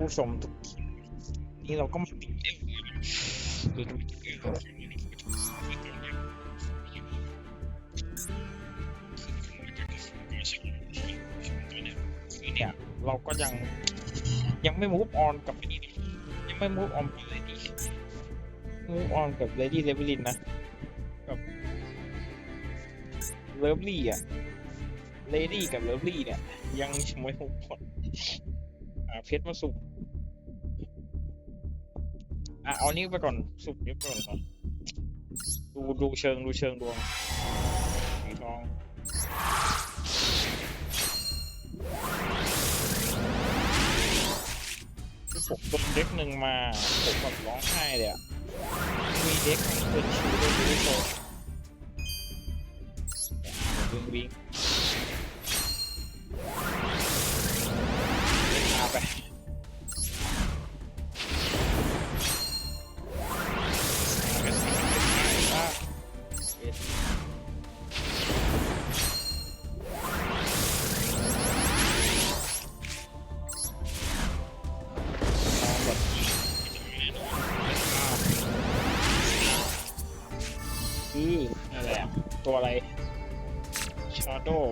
ผู้ชมทุกนี่เราก็มาติดเอฟเนี่ย เราก็ยังยังไม่มูฟออนกับยังไม่มูฟออนกับเลดี้มูฟออนกับเลดี้เดวิลินนะกับเลิฟลี่อะเลดี้กับเลิฟลี่เนี่ย ยังไม่มูฟออนหาเพชรมาสุ่ อะเอานี้ไปก่อนสุ่มนี้ไปก่อนก่อนดูดูเชิงดูเชิงดวงสีทองผมโดนเด็กหนึ่งมาผมแบบร้องไห้เลยอะมีเด็กของเพื่อนชูด้วยดูโซวิ่งวิ่ง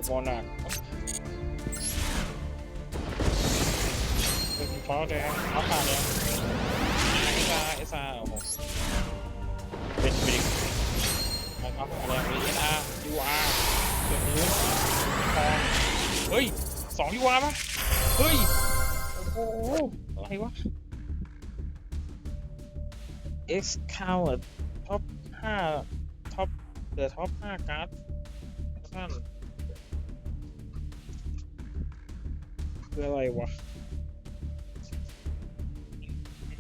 Shadow Monarch เป็นฟ้าแดงฟ้าผ่าแดงเอสอาเอสอาโอ้โหเป็นบริกฟ้าผ่าแดงเอสอายูอาร์เป็นนิ้วทองเฮ้ยสองยูอาร์ป่ะเฮ้ย โอ้โห อะไรวะ X count ท็อปห้าท็อปเหลือท็อปห้าการ์ดท่าน คืออะไรวะ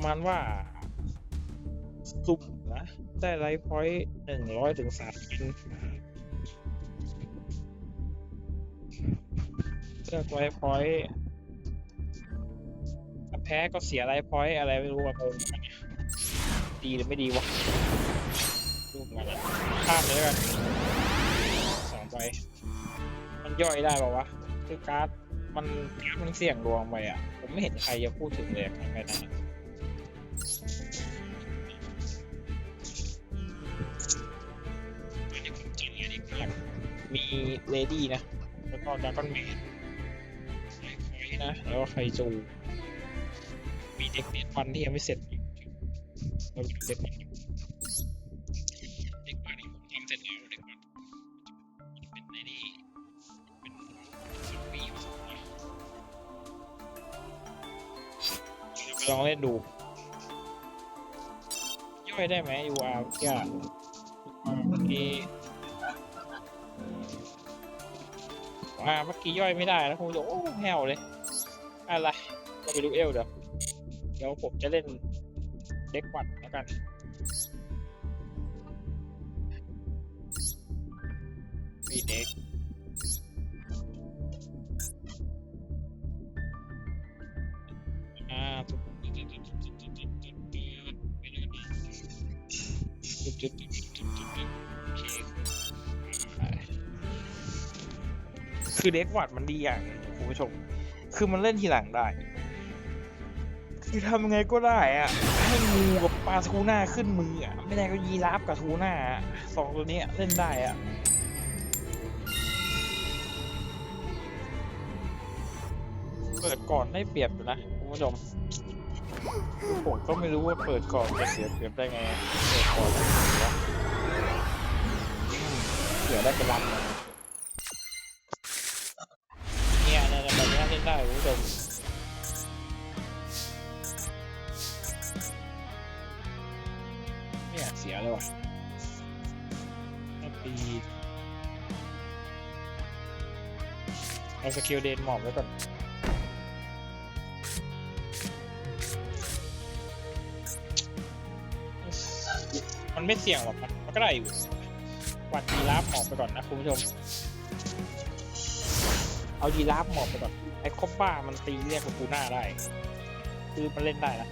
มาณว่า ซุปนะ ได้ไลฟ์พอยต์หนึ่งร้อยถึงสามกินเลือกไลฟ์พอยต์แพ้ก็เสียไลฟ์พอยต์อะไรไม่รู้อะงงเหมือนกันเนี่ยดีหรือไม่ดีวะรูปมันอะข้ามเลยล้วกันสองใบมันย่อยได้ป่าวะคือการ์ด มันการ์ดมันเสี่ยงดวงไปอะ ผมไม่เห็นใครจะพูดถึงเลยครั้งนั้นอะอันนี้ผมจำอันนี้ก่อนมีเลดี้นะ แล้วก็ดากอนแมนไซคอยนะ แล้วก็ไคจู มีเด็กเน็ตฟันที่ยังไม่เสร็จอยู่เราดูเด็กฟันอ องเล่นดู ย่อยได้ไหม UR เมื่อกี้อะเมื่อกี้อ่าเมื่อกี้ย่อยไม่ได้แล้วคงจะโอ้แหวเลย อะไรเราไปดูเอลเดี๋ยวเดี๋ยวผมจะเล่นเด็กวัดแล้วกันมีเด็ก จุดจุดจุดจุดโอเคคือเด็กวัดมันดีอย่างนึงคุณผู้ชม คือมันเล่นทีหลังได้ คือทำไงก็ได้อะให้งูกับปลาทูน่าขึ้นมืออะไม่ได้ก็ยีราฟกับทูน่าอะสองตัวเนี้ยเล่นได้อะเปิดก่อนได้เปรียบอยู่นะคุณผู้ชม ผมก็ไม่รู้ว่าเปิดก่อนจะเสียเปรียบได้ไงเปิดก่อนได้เสียวะเสียได้เป็นลำเลยเนี่ยเนี่ยนี่ยแบบนี้เล่นได้คุณผู้ชมไม่อยากเสียเลยว่ะปีเอาสกิลเดนหมอบไว้ก่อน มันไม่เสี่ยงหรอกมันมันก็ได้อยู่วัดยีราฟหมอบไปก่อนนะคุณผู้ชม เอายีราฟหมอบไปก่อนไอ้คอบบ้ามันตีเรียกกับกูหน้าได้ คือมันเล่นได้นะ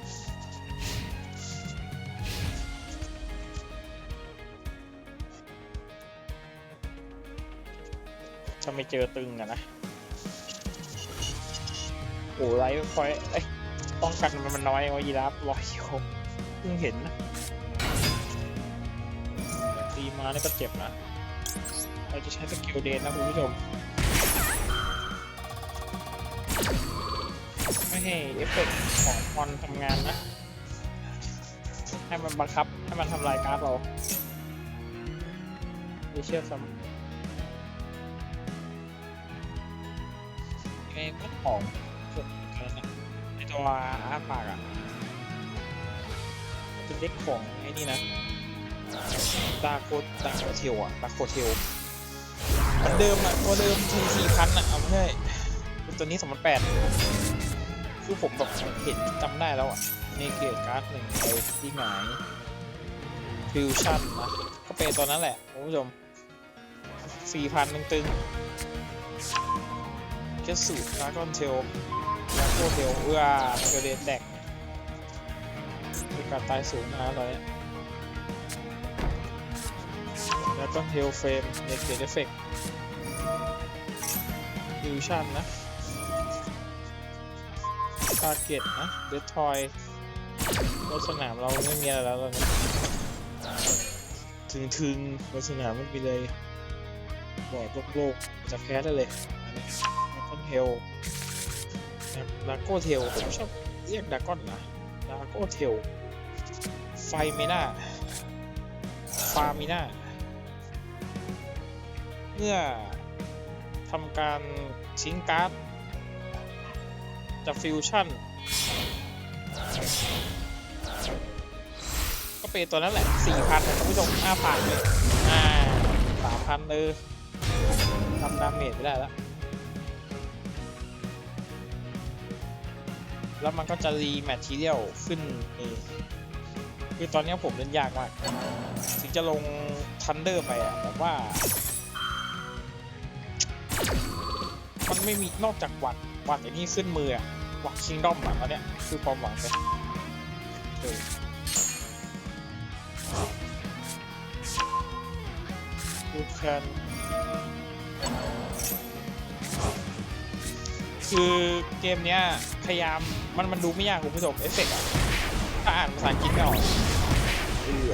ถ้าไม่เจอตึงอะนะโอ้ไลฟ์พอยเอ้ยป้องกันมันน้อยว่ายีราฟร้อยโยเพิ่งเห็นนะ มานี่ก็เจ็บนะ เราจะใช้สกิลเดนนะคุณผู้ชม ไม่ให้เอฟเฟกต์ของมอนทำงานนะ ให้มันบังคับ ให้มันทำลายการ์ดเราไม่เชื่อซ้ำไงก็ของส่วนกันนะในตัวอาปากอะเป็นเด็กของไอ้นี่นะ ดาโคดาโคเทลอะดาโคเทลเหมือนเดิมอะตัวเดิมทีสี่พันอะเอาไม่ใช่ตัวนี้สองพันแปดคือผมแบบเห็นจำได้แล้วอะในเกตการ์ดหนึ่งใบที่ไหงายฟิวชั่นนะก็เป็นตัวนั้นแหละคุณผู้ชมสี่พันตึงๆเคสูดราก้อนเทลลาโกเทลเอื้อเกเดนแตกมีการตายสูงนะตอนนี้ แลาก้อนเทลเฟรมในเกตเอฟเฟกต์ฟิวชั่นนะทาร์เก็ตนะเดททอยบนสนามเราไม่มีอะไรแล้วตอนนี้ถึงถึงบนสนามไม่มีเลยบอดโลกๆจะแคสได้เลยอันนี้ดากอนเทลดาโก้เทลผมชอบเรียกดากอนนะดาโก้เทลไฟเมน่าฟาร์มิน่า เมื่อทำการชิงการ์ดจะฟิวชั่นก็เป็นตัวนั้นแหละ 4,000นะคุณผู้ชม5,000เลยอ่า3,000เออทำดาเมจไม่ได้แล้ว แล้วมันก็จะรีแมททีเรียลขึ้นคือตอนนี้ผมเล่นยากมาก ถึงจะลงทันเดอร์ไปอะแบบว่า ไม่มีนอกจากวัดวัดไอ้นี่ขึ้นมืออะวัดคิงดอมอะตอนเนี้ยคือความหวังเลยเออดูแคนคือเกมเนี้ยพยายามมันมันดูไม่ยากคุณผู้ชมเอฟเฟกต์อะถ้าอ่านภาษาอังกฤษไม่ออกเออ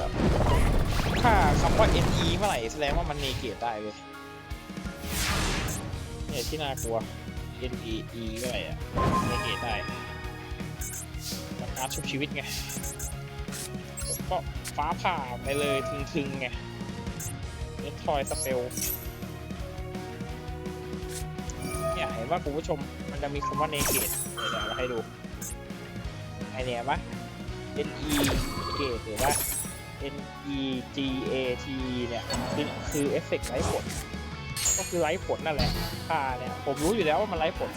ถ้าคำว่า NE เมื่อไหร่แสดงว่ามันเนเกตได้เลย เนี่ยที่น่ากลัว N E E ก็อะไรอะไม่เกตได้ประการชุบชีวิตไงผมก็ฟ้าผ่าไปเลยทึงๆไงเนทอยสเปลเนี่ยเห็นว่าคุณผู้ชมมันจะมีคำว่าเนเกตเดี๋ยวเราให้ดูไอเนี่ยปะ N E เกตหรือว่า N E G A T เนี่ย คือคือเอฟเฟกต์ไร้ผล ก็คือไร้ผลนั่นแหละค่าเนี่ยผมรู้อยู่แล้วว่ามันไร้ผล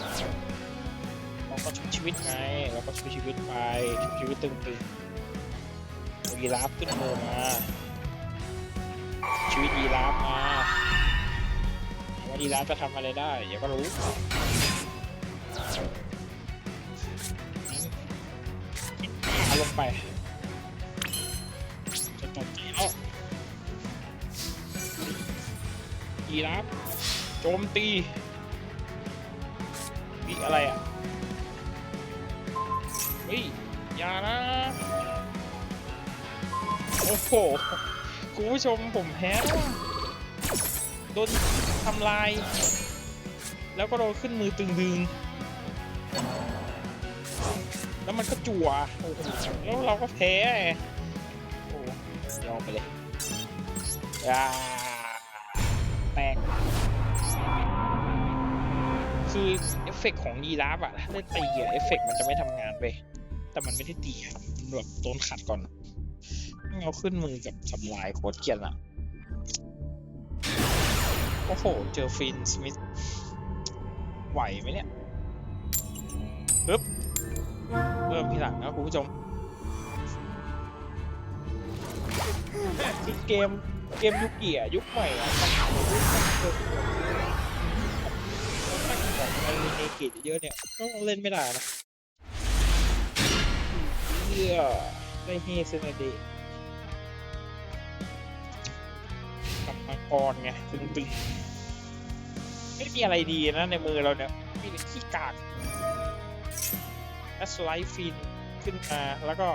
เราก็ชุบชีวิตไงเราก็ชุบชีวิตไปชุบชีวิตตึงๆเอายีราฟขึ้นมือมา ชีวิตยีราฟมาว่ายีราฟจะทำอะไรได้เดี๋ยวก็รู้อาลงไปจะตกใจแล้วยีราฟ จมตีมีอะไรอะเฮ้ยอย่านะ โอ้โหคุณผู้ชมผมแพ้โดนทำลาย แล้วก็โดนขึ้นมือตึงดึง แล้วมันก็จั่วแล้วเราก็แพ้ไงโอ้ยอมไปเลยอ่าแตก คือเอฟเฟกต์ของยีราฟอะถ้าได้ตีอะเอฟเฟกต์มันจะไม่ทำงานไป แต่มันไม่ได้ตีมันแบบโดนขัดก่อนเอาขึ้นมือกับทำลายโคตรเกลียดอะโอ้โห เจอฟินสมิธไหวไหมเนี่ยปึ๊บเริ่มทีหลังนะคุณผู้ชมคือเกมเกมยุคเกียยุคใหม่อะมันเกิด ไอเนเกตเยอะเนี่ย ก็เล่นไม่ได้นะเพื่อได้เฮซึนาดะกับมังกรไงตึงๆไม่มีอะไรดีนะในมือเราเนี่ย มีแต่ขี้กากและสไลท์ฟินขึ้นมาแล้วก็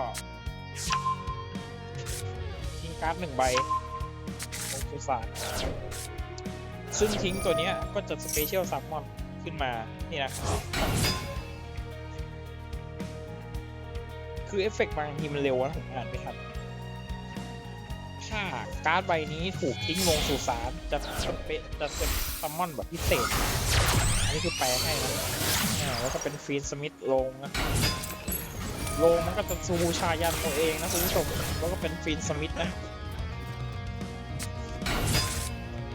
ทิ้งการ์ดหนึ่งใบลงสุสานซึ่งทิ้งตัวเนี้ยก็จะสเปเชียลซัมมอน ขึ้นมานี่นะคือเอฟเฟกต์บางทีมันเร็วนะผมอ่านไม่ทันถ้าการ์ดใบนี้ถูกทิ้งลงสู่สารจะเป็นจะเป็นซัมมอนแบบพิเศษ อันนี้คือแปลให้นะแล้วก็เป็นฟีนสมิธลงนะลงมันก็จะซูชายันตัวเองนะคุณผู้ชมแล้วก็เป็นฟีนสมิธนะ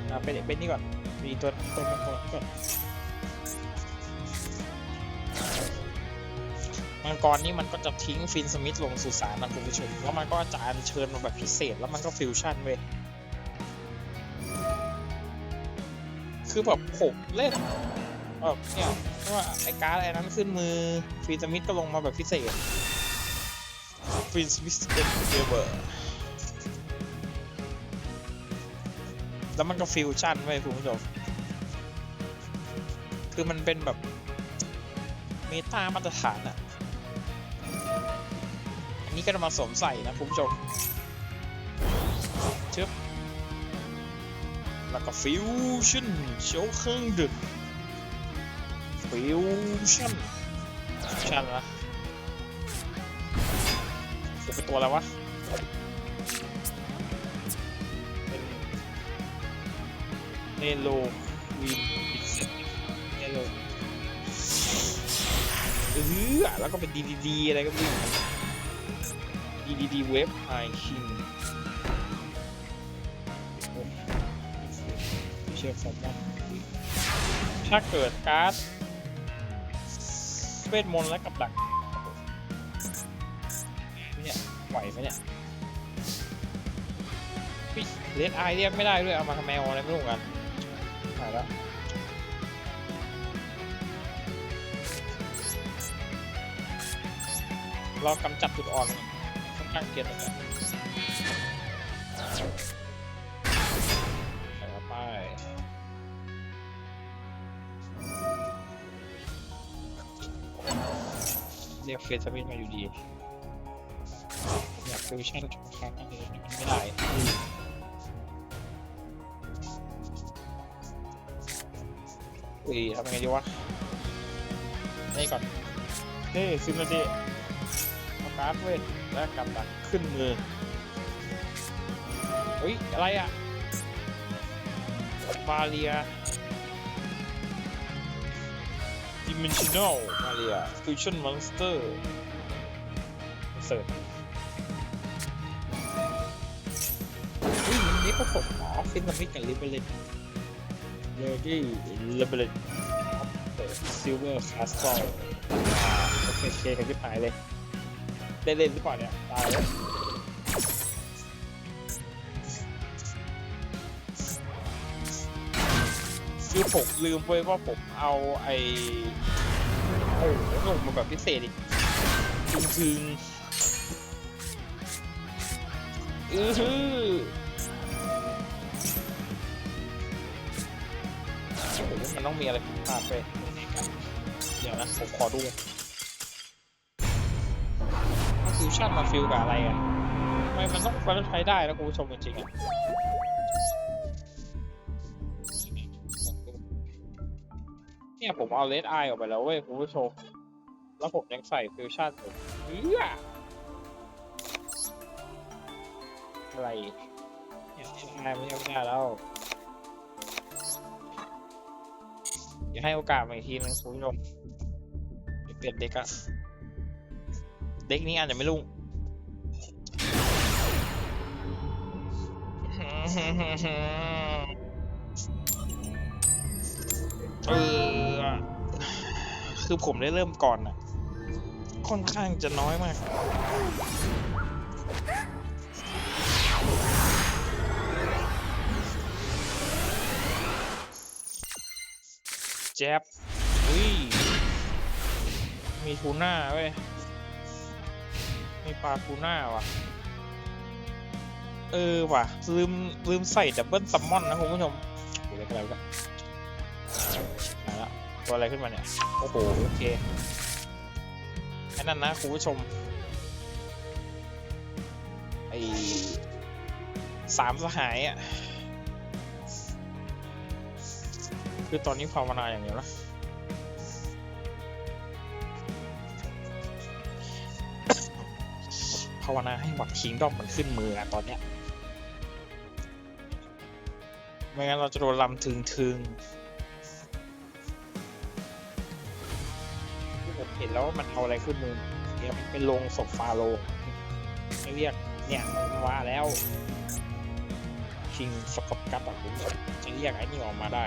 อ่าเป็นเป็นนี่ก่อนมีตัวตัวมังกรก่อน มังกรนี่มันก็จะทิ้งฟินสมิธลงสู่สารนะคุณผู้ชมแล้วมันก็จะอัญเชิญมาแบบพิเศษแล้วมันก็ฟิวชั่นเว้ยคือแบบผมเล่นแบบเนี่ยว่าไอ้การ์ดไอ้นั้นขึ้นมือฟินสมิธก็ลงมาแบบพิเศษฟินสมิธเป็นเดเวอร์แล้วมันก็ฟิวชั่นไว้ยคุณผู้ชม คือมันเป็นแบบเมตามาตรฐานอะอั นี้ก็จะมาสวมใส่นะคุณผู้ชมชึบแล้วก็ฟิวชั่นโชว์เครื่องดึกฟิวชั่นชั่นละเป็นตัวอะไรวะเป็นเนโลวีนบิเซตเนโลเออแล้วก็เป็นดีดีดีอะไรก็ไม่รู้ ดีดีดีเว็บไอคิงเชื่อฟอร์มอนถ้าเกิดการ์ดเวทมนต์และกับดักเนี่ยไหวไหมเนี่ยเลนไอเรียกไม่ได้ด้วย เอามาทำแมวอะไรไม่รู้กันหายแล้ว เรากำจัดจุดอ่อนค่อนข้างเกลียดเหมือนกันใส่เข้าไปเรียกเฟสมิธมาอยู่ดี อยากฟิวชั่นทุกครั้งเลยมันไม่ได้อุ้ยทำไงดีวะ นี่ก่อนนี่ซิมนาที เอาการ์ดเวทและกับดักขึ้นมืออุ้ยอะไรอะบาเรียดิเมนชันแนลบาเรียฟิวชั่นมอนสเตอร์เสิร์ฟอุ้ยมันนี้ผสมหมอฟินนามิกกับลิเบเลนเลดี้ลิเบเลนซิลเวอร์คาสตอลโอเคโอเคกันที่หายเลย ได้เล่นหรือเปล่าเนี่ยตายแล้วคือผมลืมไปว่าผมเอาไอ้โอ้โหลงมาแบบพิเศษอีกจึงจึงอือฮือผมมันต้องมีอะไรผิดพลาดไปเดี๋ยวนะผมขอดู ชั่นมาฟิวกับอะไรอะทำไมมันต้องมันใช้ได้นะคุณผู้ชมจริงๆอะเนี่ยผมเอาเลดไอออกไปแล้วเว้ยคุณผู้ชม แล้วผมยังใส่ฟิวชั่นอยู่เฮ้ยอะไรเนี่ยไอมันยังไม่ได้แล้วอย่าให้โอกาสมาอีกทีนึงคุณผู้ชมเปลี่ยนเด็กอะ เด็กนี้อาจจะไม่รุ่งเออคือผมได้เริ่มก่อนอะค่อนข้างจะน้อยมาก แจ๊บอุ้ยมีทูน่าเว้ย มีปลาทูน่าว่ะ เออว่ะ ลืม ลืมใส่ดับเบิลซัมมอนนะคุณผู้ชมดูอะไรกันแล้วกันมาละตัวอะไรขึ้นมาเนี่ย โอ้โห โอเคไอ้นั่นนะคุณผู้ชม ไอ้สามสหายอะ คือตอนนี้ภาวนาอย่างเดียวนะ ภาวนาให้หวัดคิงดอมมันขึ้นมืออะตอนเนี้ยไม่งั้นเราจะโดนลำถึงถึงผมเห็นแล้วว่ามันเอาอะไรขึ้นมือเดี๋ยวมันเป็นลงศพฟาโรห์ไม่เรียกเนี่ยมันว่าแล้วคิงสกอตกัตอะผมจะเรียกไอ้นี่ออกมาได้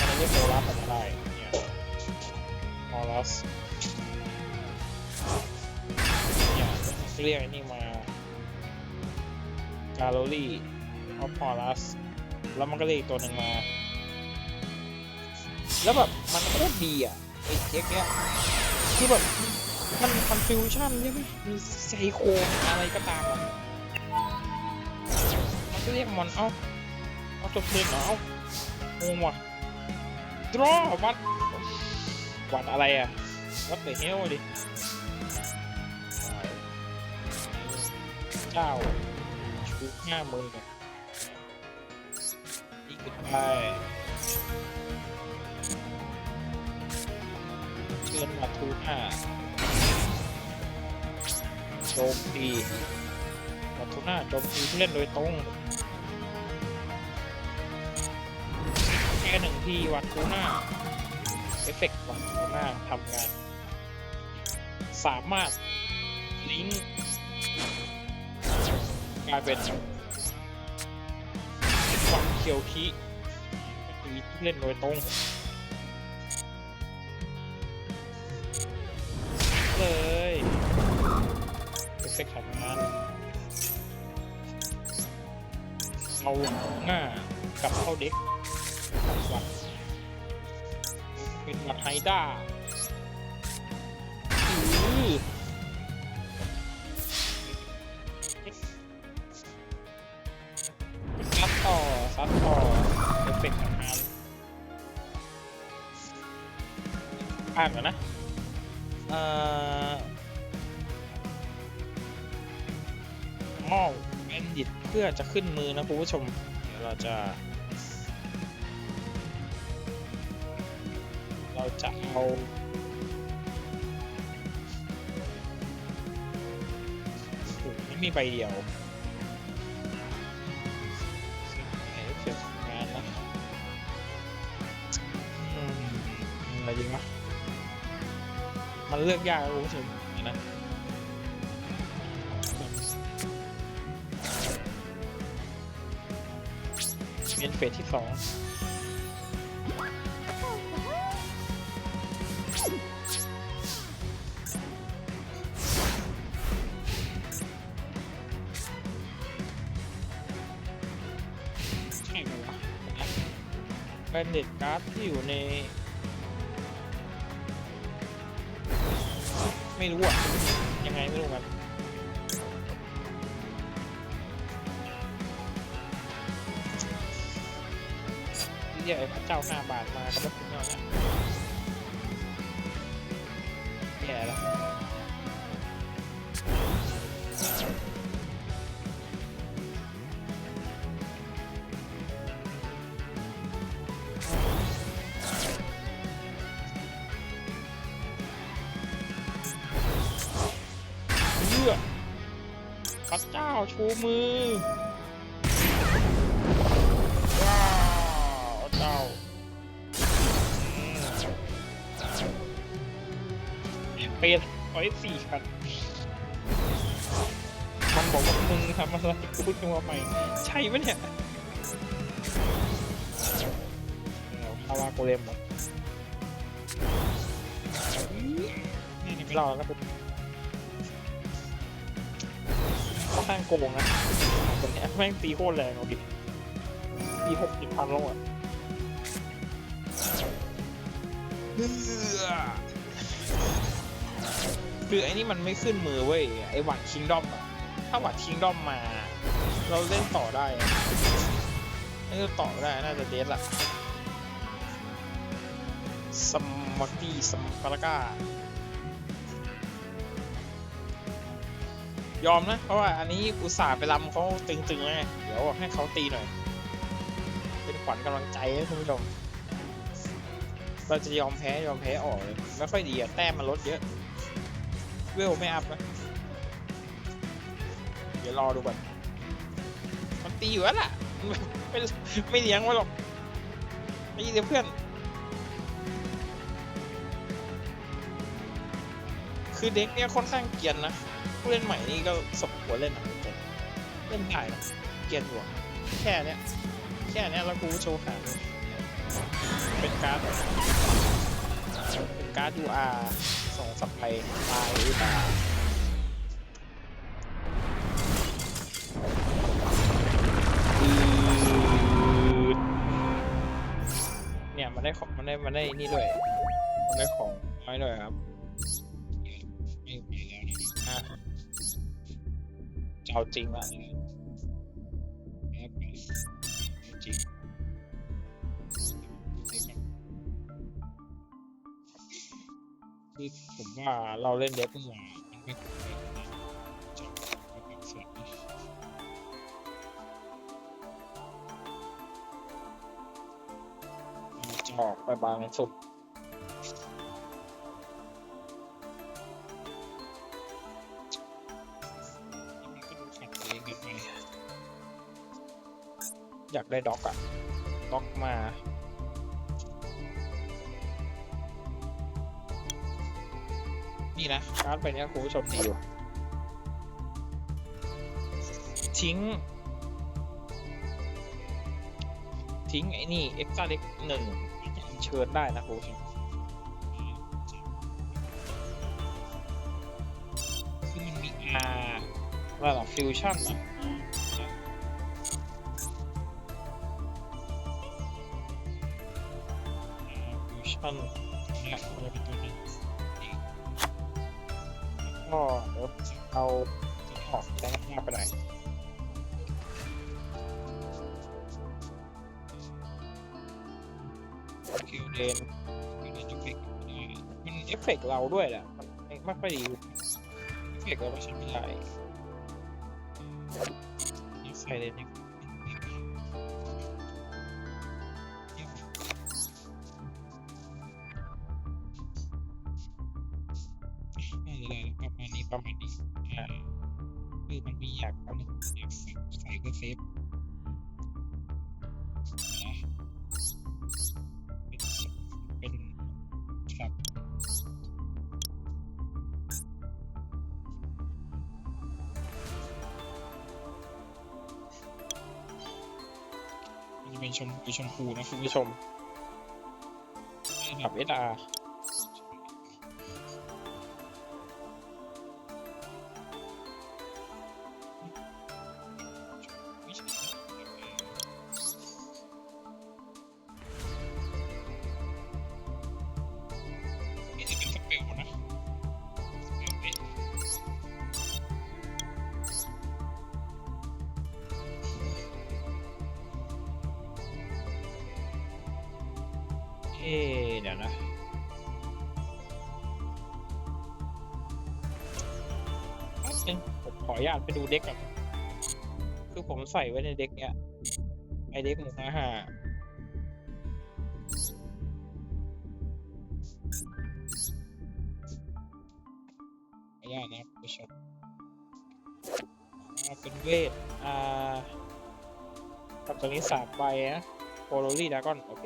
ถ้าเรียกโอลัสออกมาได้เนี่ยโอลัส เรียกนี่มาการโลลี่ออฟพอลัสแล้วมันก็เรียกอีกตัวหนึ่งมา แล้วแบบมันโคตรดีอะไอ้เอ็กเนี้ยคือแบบมันมันฟิวชั่นใช่ไหมมีไซโคอะไรก็ตามอะมันก็เรียกมอนเอ้าเอาจบเดินเหรอเอ้างงว่ะดรอวัดวัดอะไรอะวัดเดเฮลดิ เจ้าชูห้ามือกันนี่ขึ้นไปเชิญมาทูห้าโจมตีมาทูน่าโจมตีผู้เล่นโดยตรงแค่หนึ่งที่วัดทูน่าเอฟเฟกต์วัดทูน่าทำงาน สามารถลิงก์ กลายเป็นวัดเคียวคิตีเล่นโดยตรงเลยเอฟเฟกต์ทำงานเอาหน้ากับเข้าเด็กวัดเป็นวัดไฮด้าาก่อนนะเอ่อมอบแบนดิตเพื่อจะขึ้นมือนะคุณผู้ชม เดี๋ยวเราจะ เราจะเอาไม่มีใบเดียว มันเลือกยากนะคุณผู้ชมนะเป็นเฟสที่สองใช่ไหมวะแบนเด็ดการ์ดที่อยู่ใน ไม่รู้อะ ยังไงไม่รู้กันเรียกไอ้พระเจ้าห้าบาทมาก็ไม่ถึงแล้วนะ เลือพระเจ้าชูมือ ว้าวเจ้าเป็นไว้สี่คันมันบอกว่ามึงทำอะไรพูดขึ้นมาใหม่ ใช่ปะเนี่ยเอาคาวาโกเลมเหรอนี่นี่ไม่รอแล้วนะค่อน ข้างโกงนะคนเนี้ยแม่งตีโคตรแรงเอาดิตีหกสิบพันแล้วอะเฮ้อคือไอ้นี่มันไม่ขึ้นมือเว้ยไอ้หวัดคิงดอมอะถ้าหวัดคิงดอมมา เราเล่นต่อได้อะน่าจะต่อได้น่าจะเดสละสมมักกี้สมปารากา ยอมนะ เพราะว่าอันนี้อุตส่าห์ไปรำเขาตึงๆเลยเดี๋ยวให้เขาตีหน่อย เป็นขวัญกำลังใจให้คุณผู้ชมเราจะยอมแพ้ยอมแพ้ออกเลยไม่ค่อยดีอะแต้มมันลดเยอะ เวลไม่อัพนะเดี๋ยวรอดูก่อนมันตีอยู่แล้วล่ะไม่ไม่เลี้ยงไว้หรอกไม่ยิงเพื่อน คือเด็กเนี่ยค่อนข้างเกียนนะ ผู้เล่นใหม่นี่ก็สมควรเล่นนะแต่เล่นได้นะเกรียนอยู่อะแค่เนี้ยแค่เนี้ยแล้วกูโชว์ขาเลยเป็นการ์ดเป็นการ์ด UR ส่งสับไปตายหรือเปล่าเนี่ยมันได้ของมันได้มันได้นี่ด้วยมันได้ของน้อยด้วยครับ จะเอาจริงละจริงคือผมว่าเราเล่นเด็กเมื่อวานมันไม่คุ้มเลยนเสียงจออกไปบางสุด ได้ด็อกอะด็อกมานี่นะการ์ดใบเนี้ยคุณผู้ชมดีอยู่ทิ้ง ทิ้งไอ้นี่เอ็กซ์ตร้าเล็กหนึ่งเชิญได้นะคุณผู้ชมคือมันมีอาระดับฟิวชั่นอะ ฟิวชั่นเนี่ยมันจะเป็นตัวนี้นี่ก็เดี๋ยวเอาออกแรงหน้าไปหน่อยคิวเดนคิวเดนเอฟเฟกมันเอฟเฟกเราด้วยแหละ มันไม่ค่อยดีเอฟเฟกเราไม่ใช้ไม่ได้นี่ใส่เลยนี่ ประมาณนี้ประมาณนี้อ่าคือมันมีอยากเอาหนึ่งอยากใส่เพื่อเซฟนะเป็นเป็นครับมันจะเป็นชมพูชมพูนะคุณผู้ชมระดับเอสอาร์ อ๊ะเดี๋ยวนะ แป๊บนึงผมขออนุญาตไปดูเด็กก่อนคือผมใส่ไว้ในเด็กเนี้ยไอเด็กหมูห้าหาขออนุญาตนะผู้ชมอ่าเป็นเวท อ่ากับตัวนี้สามใบนะโคโรลี่ดากอน โอเค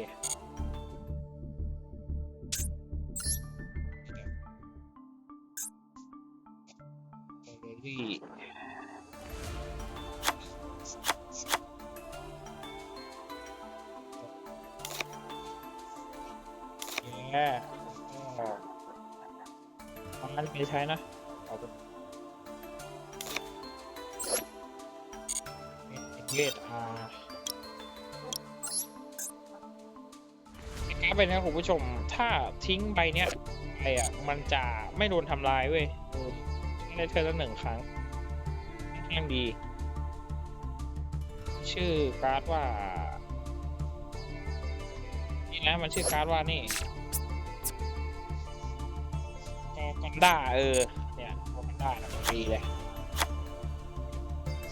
แย่ของนั้นไม่ใช้นะเอาเป็นเป็นเวทอาไอ้การ์ดใบนี้คุณผู้ชม ถ้าทิ้งใบเนี้ยไปอะ มันจะไม่โดนทำลายเว้ยเออได้เธอละหนึ่งครั้งค่งดี ชื่อการ์ดว่า นี่นะ มันชื่อการ์ดว่านี่ อนด้าเออ เนี่ยกอกันด้านะมันดีเลย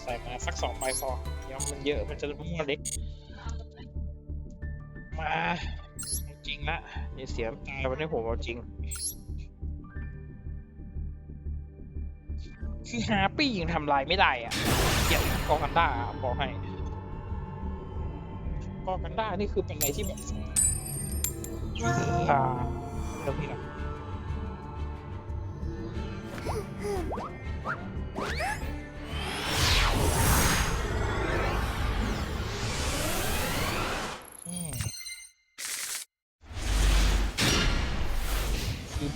ใส่มาสักสองใบพอเดี๋ยวมันเยอะมันจะมั่วเล็ก มาจริงละอย่เสียน้ำตายวันนี้ผมเอาจริง คือฮาปี้ยังทำลายไม่ได้อะเกลียดกอกันด้าบอกให้กอกันด้านี่คือเป็นอะไรที่แบบอ่าเรื่องนี้นะ คือ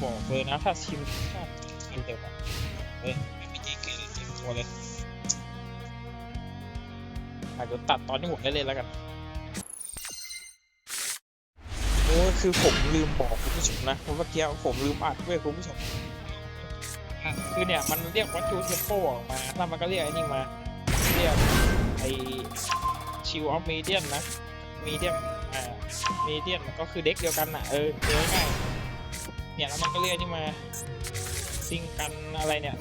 บอกเลยนะ ถ้าชิมถ้าชิมเต็มอะเอ้ยไม่มีเจเกเลยเต็มตัวเลยอาจจะตัดตอนที่ผมได้เล่นแล้วกันโอ้คือผมลืมบอกคุณผู้ชมนะเพราะเมื่อกี้ผมลืมอัดเว้ยคุณผู้ชม อะคือเนี่ยมันเรียกวัตถุเทมโปออกมาแล้วมันก็เรียกไอ้นี่มา เรียกไอชิวออฟมีเดียนนะมีเดียมอ่ามีเดียนก็คือเด็กเดียวกันน่ะเออเจอง่ายเนี่ยแล้วมันก็เรียกนี่มาซิงกันอะไรเนี่ย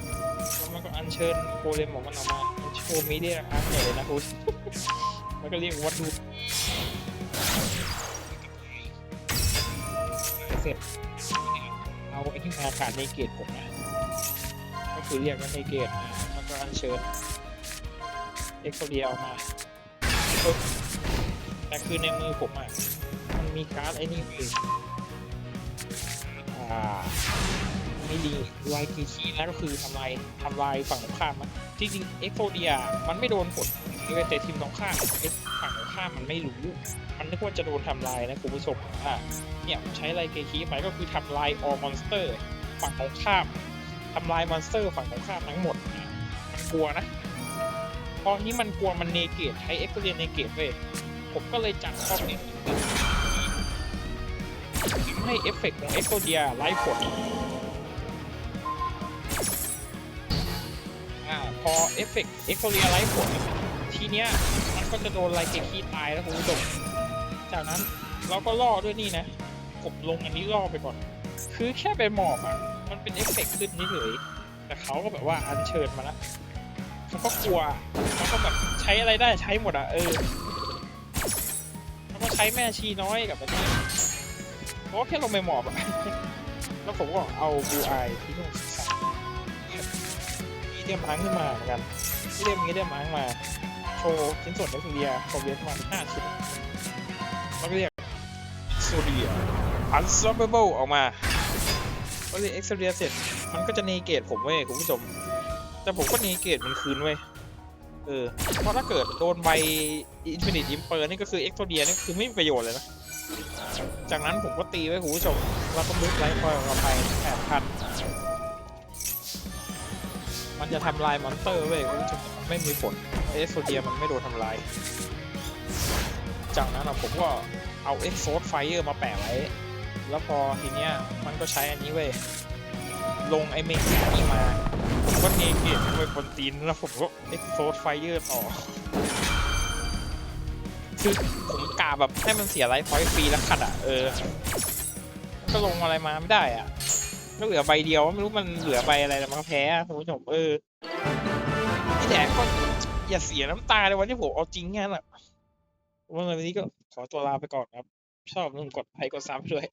แล้วมันก็อัญเชิญโคเลมของมันออกมาโชว์มีเดียอาร์ตเนี่ยเลยนะคุณมันก็เรียกวัตถุเสร็จเอาไอ้ที่มาขาดในเกตผมนะ คือเรียกว่าในเกตนะแล้วก็อัญเชิญเอ็กโซเดียออกมาแต่คือในมือผมอะมันมีการ์ดไอ้นี่อยู่อ่าไม่ดีไวกีคีนะก็คือทำลายทำลายฝั่งตรงข้ามนะจริงๆเอ็กโซเดียมันไม่โดนผลเลยแต่ทีมตรงข้ามฝั่งตรงข้ามมันไม่รู้ มันนึกว่าจะโดนทำลายนะคุณผู้ชมอ่าเนี่ยใช้ไลเกคีไปก็คือทำลายออมอนสเตอร์ ฝั่งตรงข้าม ทำลายมอนสเตอร์ฝั่งตรงข้ามทั้งหมดนะมันกลัวนะพอนนี้มันกลัวมันเนเกตใช้เอ็กซ์เรียนเนเกตเว้ยผมก็เลยจัดข้อนี้ทำให้เอฟเฟกต์ของเอ็กโ d เดียไร้ผลอ่าพอเอฟเฟกต์เอ็กโ d เดียไร้ผลทีเนี้ยมันก็จะโดนไลเกคีตายแล้วคุณผู้ชมจากนั้นเราก็ล่อด้วยนี่นะผมลงอันนี้ล่อไปก่อน คือแค่ไปหมอบอะ มันเป็นเอฟเฟกต์ขึ้นนี่เฉยแต่เขาก็แบบว่าอัญเชิญมาแล้วเขาก็กลัวเขาก็แบบใช้อะไรได้ใช้หมดอะเออเขาก็ใช้แม่ชีน้อยกับแบบนี้เพราะว่าแค่ลงไปหมอบอะแล้วผมก็เอาบูไอที่นู่นมีเดียมพังขึ้นมาเหมือนกันมีเดียมมีเดียมพังมา โชว์ชิ้นส่วนเอ็กซ์เรียคอมเวียนมันห้าชิ้นมันก็เรียกโซเดีย unstoppable ออกมา ก็เรียก e x เ e ียเสร็จ มันก็จะเนเกตผมเว้ยคุณผู้ชม แต่ผมก็เนเกตมันคืนเว้ย เออ เพราะถ้าเกิดโดนใบ Infinite Imper นี่ก็คือ e x เ e ียนี่คือไม่มีประโยชน์เลยนะ จากนั้นผมก็ตีไว้คุณผู้ชมเราก็บึ้ไลฟ์คอยของเราไปแปดพันมันจะทำลายมอนสเตอร์เว้ยคุณผู้ชมไม่มีผลเอ็กโซเดียมันไม่โดนทำลาย จากนั้นผมก็เอา e x o d Fire มาแปะไว้ แล้วพอทีเนี้ยมันก็ใช้อันนี้เว้ย ลงไอเมกนี่มาผมก็เนเกตไปบนตีนแล้วผมก็ e x o d Fire ต่อคือผมกาแบบให้มันเสียไลฟ์พอยต์ฟรีแล้วขัดอะเออ ก็ลงอะไรมาไม่ได้อะก็เหลือใบเดียวไม่รู้มันเหลือใบอะไรแล้วมันแพ้อะคุณผู้ชมเออพี่แดกก็อย่าเสียน้ำตาเลยวันที่ผมเอาจริงแค่นั้นแหละวันนี้ก็ขอตัวลาไปก่อนครับ ชอบนุ่นกดไลค์กดซับด้วย